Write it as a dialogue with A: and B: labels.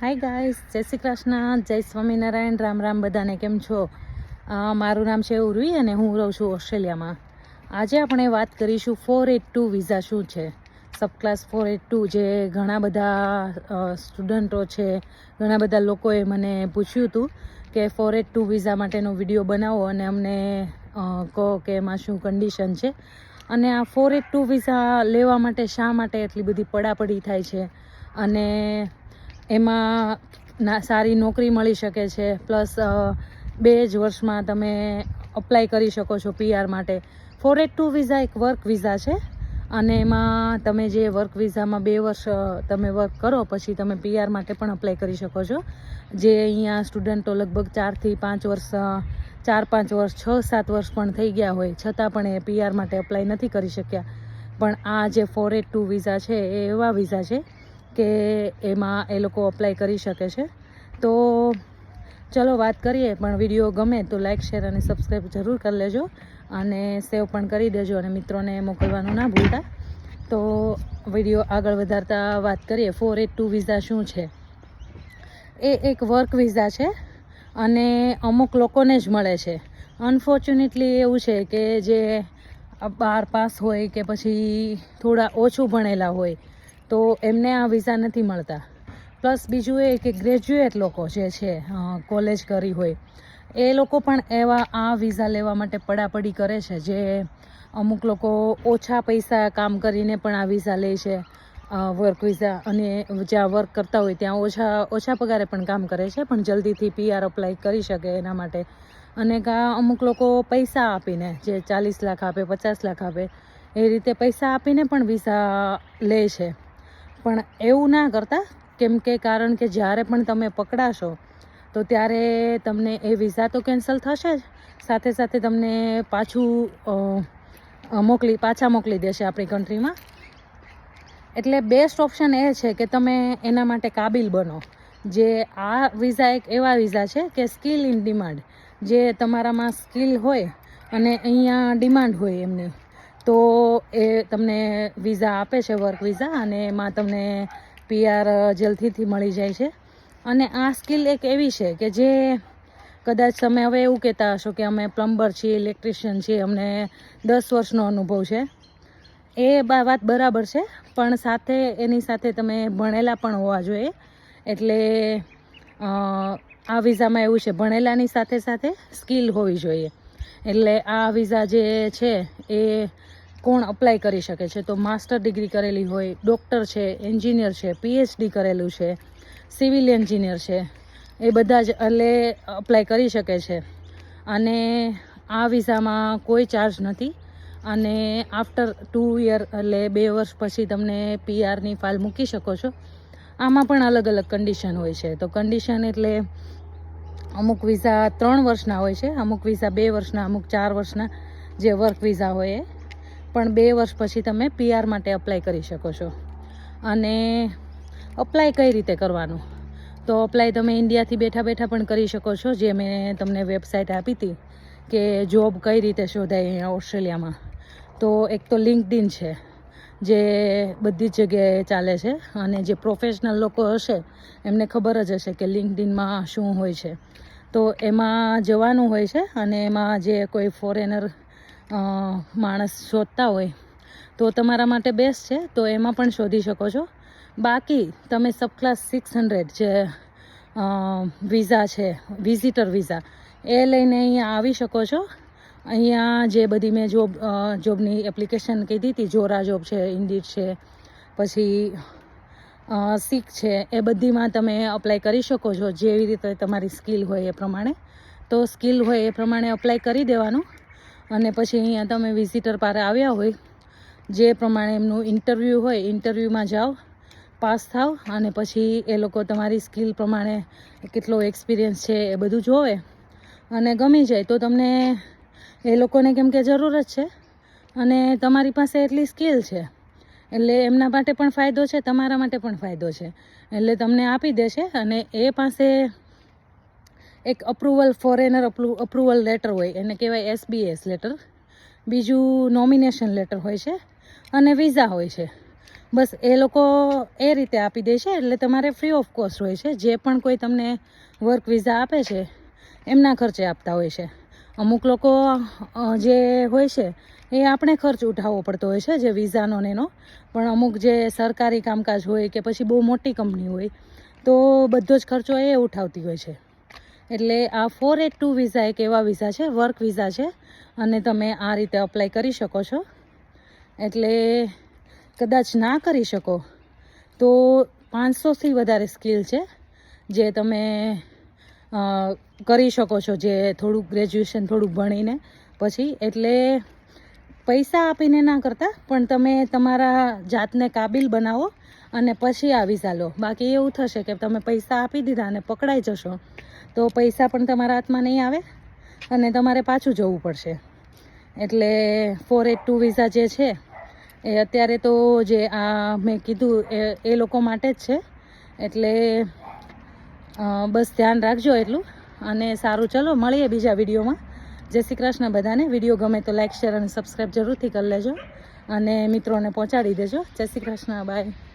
A: Hi guys જય શ્રી કૃષ્ણ, જય સ્વામિનારાયણ, રામ રામ બધાને કેમ છો? મારું નામ છે ઉર્વી અને હું રહું છું ઓસ્ટ્રેલિયામાં. આજે આપણે વાત કરીશું ફોર એટ ટુ વિઝા શું છે? Subclass four eight two જે ઘણા બધા સ્ટુડન્ટો છે, ઘણા બધા લોકોએ મને પૂછ્યું હતું કે ફોર એટ ટુ વિઝા માટેનો વીડિયો બનાવો અને અમને કહો કે એમાં શું કન્ડિશન છે. અને આ ફોર એટ ટુ વિઝા લેવા માટે શા માટે એટલી બધી પડાપડી થાય છે? અને એમાં સારી નોકરી મળી શકે છે. પ્લસ બે જ વર્ષમાં તમે અપ્લાય કરી શકો છો પીઆર માટે. ફોર એટ ટુ વિઝા એક વર્ક વિઝા છે. અને એમાં તમે જે વર્ક વિઝામાં બે વર્ષ તમે વર્ક કરો, પછી તમે પીઆર માટે પણ અપ્લાય કરી શકો છો. જે અહીંયા સ્ટુડન્ટો લગભગ ચારથી પાંચ વર્ષ ચાર પાંચ વર્ષ, છ સાત વર્ષ પણ થઈ ગયા હોય. છતાં પણ એ પીઆર માટે અપ્લાય નથી કરી શક્યા. પણ આ જે ફોર એટ ટુ વિઝા છે, એ એવા વિઝા છે કે એમાં એ લોકો અપ્લાય કરી શકે છે. તો ચલો વાત કરીએ, પણ વીડિયો ગમે તો લાઇક શેર અને સબસ્ક્રાઈબ જરૂર કરી લેજો અને સેવ પણ કરી દેજો અને મિત્રોને મોકલવાનું ના ભૂલતા. તો વીડિયો આગળ વધારતા વાત કરીએ ફોર એટ ટુ વિઝા શું છે? એ એક વર્ક વિઝા છે અને અમુક લોકોને જ મળે છે. અનફોર્ચ્યુનેટલી એવું છે કે જે બાર પાસ હોય કે પછી થોડા ઓછું ભણેલા હોય તો એમને આ વિઝા નથી મળતા. પ્લસ બીજું એ કે ગ્રેજ્યુએટ લોકો જે છે કોલેજ કરી હોય, એ લોકો પણ એવા આ વિઝા લેવા માટે પડાપડી કરે છે, જે અમુક લોકો ઓછા પૈસા કામ કરીને પણ આ વિઝા લે છે વર્ક વિઝા અને જ્યાં વર્ક કરતા હોય ત્યાં ઓછા ઓછા પગારે પણ કામ કરે છે, પણ જલ્દીથી પીઆર અપ્લાય કરી શકે એના માટે. અને અમુક લોકો પૈસા આપીને, જે ચાલીસ લાખ આપે, પચાસ લાખ આપે, એ રીતે પૈસા આપીને પણ વિઝા લે છે. પણ એવું ના કરતા, કેમ કે કારણ કે જ્યારે પણ તમે પકડાશો, તો ત્યારે તમને એ વિઝા તો કેન્સલ થશે જ. સાથે સાથે તમને પાછું મોકલી, પાછા મોકલી દેશે આપણી કન્ટ્રીમાં એટલે બેસ્ટ ઓપ્શન એ છે કે તમે એના માટે કાબિલ બનો. જે આ વિઝા એક એવા વિઝા છે કે સ્કિલ ઇન ડિમાન્ડ જે તમારામાં સ્કિલ હોય અને અહીંયા ડિમાન્ડ હોય એમની. તો એ તમને વિઝા આપે છે વર્ક વિઝા અને એમાં તમને પીઆર જલ્દીથી મળી જાય છે. અને આ સ્કિલ એક એવી છે કે જે કદાચ તમે હવે એવું કહેતા હશો કે અમે પ્લમ્બર છીએ ઇલેક્ટ્રિશિયન છીએ, અમને દસ વર્ષનો અનુભવ છે. એ વાત બરાબર છે, પણ સાથે એની સાથે તમે ભણેલા પણ હોવા જોઈએ. એટલે આ વિઝામાં એવું છે, ભણેલાની સાથે સાથે સ્કિલ હોવી જોઈએ. એટલે આ વિઝા જે છે, એ કોણ અપ્લાય કરી શકે છે? તો માસ્ટર ડિગ્રી કરેલી હોય ડૉક્ટર છે એન્જિનિયર છે પીએચડી કરેલું છે સિવિલ એન્જિનિયર છે, એ બધા જ એટલે અપ્લાય કરી શકે છે. અને આ વિઝામાં કોઈ ચાર્જ નથી. અને આફ્ટર ટુ યર એટલે બે વર્ષ પછી તમને પીઆરની ફાઇલ મૂકી શકો છો. આમાં પણ અલગ અલગ કન્ડિશન હોય છે. તો કન્ડિશન એટલે અમુક વિઝા ત્રણ વર્ષના હોય છે, અમુક વિઝા બે વર્ષના, અમુક ચાર વર્ષના જે વર્ક વિઝા હોય એ. પણ બે વર્ષ પછી તમે પીઆર માટે અપ્લાય કરી શકો છો. અને અપ્લાય કઈ રીતે કરવાનું? તો અપ્લાય તમે ઇન્ડિયાથી બેઠા બેઠા પણ કરી શકો છો, જે મેં તમને વેબસાઇટ આપી હતી કે જોબ કઈ રીતે શોધાય અહીંયા ઓસ્ટ્રેલિયામાં. તો એક તો લિંકડિન છે, જે બધી જ જગ્યાએ ચાલે છે, અને જે પ્રોફેશનલ લોકો હશે, એમને ખબર જ હશે કે લિંકડિનમાં શું હોય છે. તો એમાં જવાનું હોય છે, અને એમાં જે કોઈ ફોરેનર માણસ શોધતા હોય, તો તમારા માટે બેસ્ટ છે, તો એમાં પણ શોધી શકો છો. બાકી, તમે સબ ક્લાસ સિક્સ હંડ્રેડ જે વિઝા છે વિઝિટર વિઝા એ લઈને અહીંયા આવી શકો છો. અહીંયા જે બધી મેં જોબ જોબની એપ્લિકેશન કીધી હતી, જોરા જોબ છે ઇન્ડિટ છે, પછી સિક છે, એ બધીમાં તમે અપ્લાય કરી શકો છો, જેવી રીતે તમારી સ્કિલ હોય એ પ્રમાણે. તો સ્કિલ હોય એ પ્રમાણે અપ્લાય કરી દેવાનું. અને પછી અહીંયા તમે વિઝિટર પાસે આવ્યા હોય, જે પ્રમાણે એમનું ઇન્ટરવ્યૂ હોય ઇન્ટરવ્યૂમાં જાઓ પાસ થાવ અને પછી એ લોકો તમારી સ્કિલ પ્રમાણે કેટલો એક્સપિરિયન્સ છે એ બધું જોવે. અને ગમી જાય તો તમને એ લોકોને કેમ કે જરૂર જ છે. અને તમારી પાસે એટલી સ્કિલ છે. એટલે એમના માટે પણ ફાયદો છે, તમારા માટે પણ ફાયદો છે. એટલે તમને આપી દેશે અને એ પાસે એક અપ્રુવલ ફોરેનર અપ્રુવલ લેટર હોય, એને કહેવાય એસબીએસ લેટર બીજું નોમિનેશન લેટર હોય છે અને વિઝા હોય છે. બસ એ લોકો એ રીતે આપી દે છે, એટલે તમારે ફ્રી ઓફ કોસ્ટ હોય છે. જે પણ કોઈ તમને વર્ક વિઝા આપે છે, એમના ખર્ચે આપતા હોય છે. અમુક લોકો જે હોય છે, એ આપણે ખર્ચ ઉઠાવવો પડતો હોય છે, જે વિઝાનો ને એનો. પણ અમુક જે સરકારી કામકાજ હોય કે પછી બહુ મોટી કંપની હોય, તો બધો જ ખર્ચો એ ઉઠાવતી હોય છે. એટલે આ ફોર એટ ટુ વિઝા એક એવા વિઝા છે વર્ક વિઝા છે, અને તમે આ રીતે અપ્લાય કરી શકો છો. એટલે કદાચ ના કરી શકો, તો પાંચસોથી વધારે સ્કિલ છે, જે તમે કરી શકો છો, જે થોડુંક ગ્રેજ્યુએશન થોડુંક ભણીને. પછી એટલે પૈસા આપીને ના કરતા, પણ તમે તમારા જાતને કાબિલ બનાવો અને પછી આ વિઝા લો. બાકી એવું થશે કે તમે પૈસા આપી દીધા અને પકડાઈ જશો. તો પૈસા પણ તમારા હાથમાં નહીં આવે અને તમારે પાછું જવું પડશે. એટલે ફોર એટ ટુ વિઝા જે છે, એ અત્યારે તો જે આ મેં કીધું એ એ લોકો માટે જ છે. એટલે બસ ધ્યાન રાખજો એટલું અને સારું ચલો, મળીએ બીજા વિડીયોમાં. જય શ્રી કૃષ્ણ બધાને. વીડિયો ગમે તો લાઇક શેર અને સબસ્ક્રાઈબ જરૂરથી કરી લેજો. અને મિત્રોને પહોંચાડી દેજો. જય શ્રી કૃષ્ણ. બાય